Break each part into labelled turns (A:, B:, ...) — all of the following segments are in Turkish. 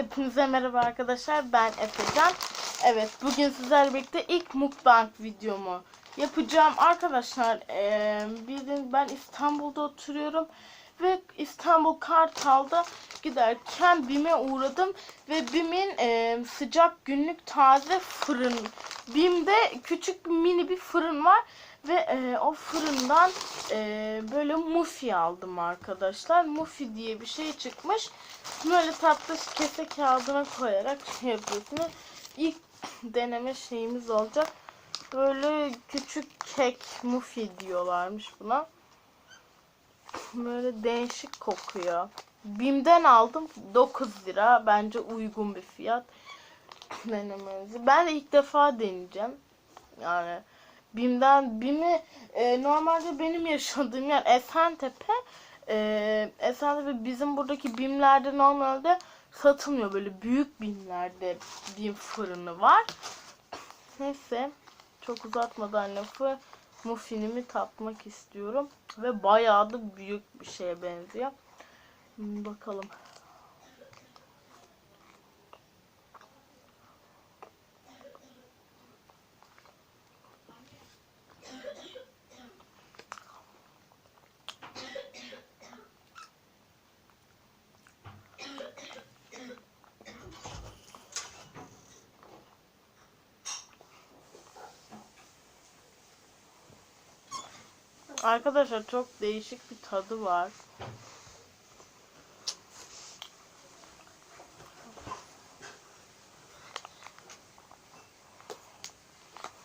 A: Hepinize merhaba arkadaşlar. Ben Efecan. Evet, bugün sizlerle birlikte ilk mukbang videomu yapacağım. Arkadaşlar, eee bildiğiniz ben İstanbul'da oturuyorum ve İstanbul Kartal'da giderken BİM'e uğradım ve BİM'in eee, sıcak günlük taze fırın. BİM'de küçük bir mini bir fırın var ve eee, o fırından eee, böyle mufi aldım arkadaşlar. Mufi diye bir şey çıkmış. Böyle tatlı kese kağıdına koyarak şey yapıyorsunuz. İlk deneme şeyimiz olacak. Böyle küçük kek mufi diyorlarmış buna. Böyle değişik kokuyor. Bim'den aldım 9 lira. Bence uygun bir fiyat. Denemenizi. Ben de ilk defa deneyeceğim. Yani Bim'den Bim'i e, normalde benim yaşadığım yer Esentepe. E, Esentepe bizim buradaki Bim'lerde normalde satılmıyor. Böyle büyük Bim'lerde Bim fırını var. Neyse çok uzatmadan lafı muffinimi tatmak istiyorum. Ve bayağı da büyük bir şeye benziyor. Bakalım. Arkadaşlar çok değişik bir tadı var.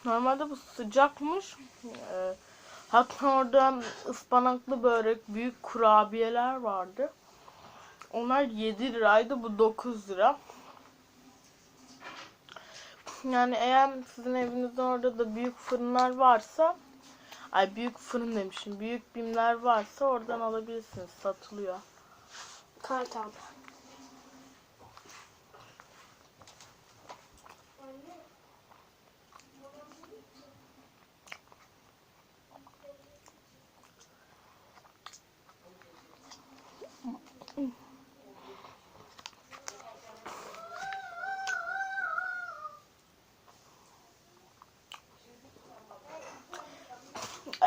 A: Normalde bu sıcakmış. Ee, hatta orada ıspanaklı börek, büyük kurabiyeler vardı. Onlar 7 liraydı, bu 9 lira. Yani eğer sizin evinizde orada da büyük fırınlar varsa Ay büyük fırın demişim. Büyük bimler varsa oradan alabilirsiniz. Satılıyor.
B: Kartal.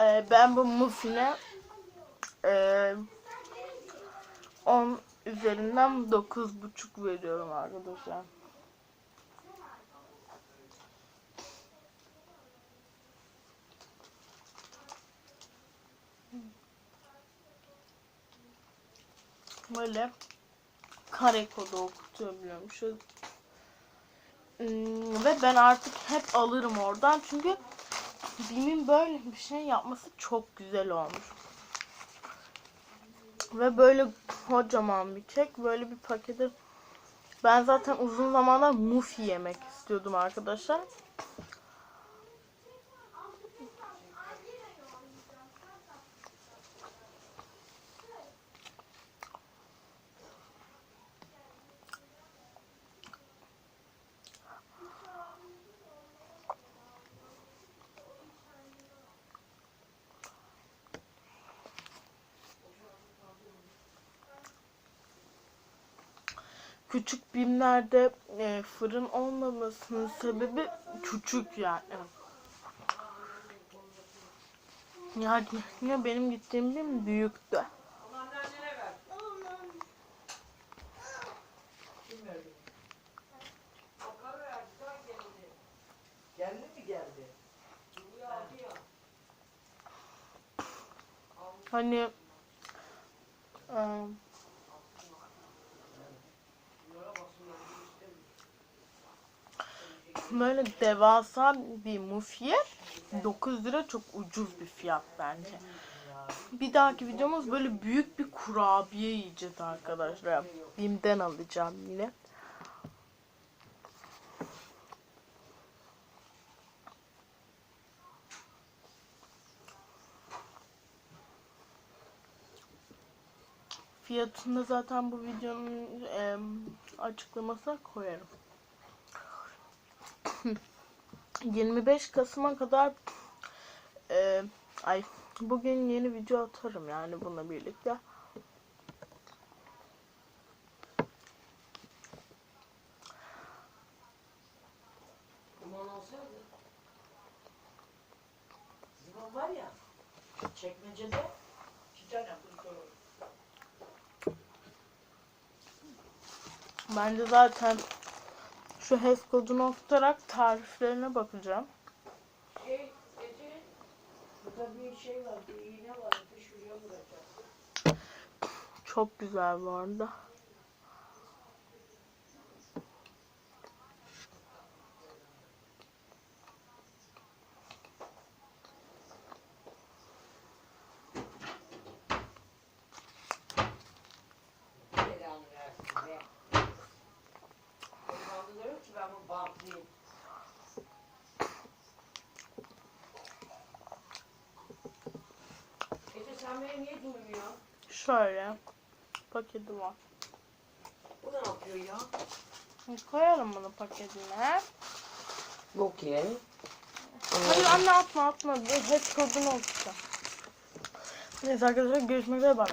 A: Ee, ben bu muffine ee, 10 üzerinden 9,5 veriyorum arkadaşlar. Böyle kare kodu okutabiliyormuşuz. Hmm, ve ben artık hep alırım oradan çünkü Bim'in böyle bir şey yapması çok güzel olmuş. Ve böyle kocaman bir kek. Böyle bir paketi ben zaten uzun zamanlar mufi yemek istiyordum arkadaşlar. Küçük bimlerde e, fırın olmamasının sebebi küçük yani. Yani ya benim gittiğim bim büyüktü.
C: Geldi?
A: Hani e, böyle devasa bir mufiye 9 lira çok ucuz bir fiyat bence. Bir dahaki videomuz böyle büyük bir kurabiye yiyeceğiz arkadaşlar. Bim'den alacağım yine. Fiyatını zaten bu videonun e, açıklamasına koyarım. 25 Kasım'a kadar e, ay bugün yeni video atarım yani bununla birlikte.
C: var çekmecede iki tane
A: Ben de zaten şu HES kodunu tutarak tariflerine bakacağım.
C: Şey, Ece. Burada bir şey var. Bir iğne var. Şuraya vuracak.
A: Çok güzel bu arada.
C: Niye?
A: Şöyle paketi var.
C: Bu ne yapıyor ya?
A: Koyalım bunu paketine.
C: Yok yani.
A: Hayır anne atma atma. HES kodunu okuyacağım. Neyse arkadaşlar görüşmek üzere. Bye.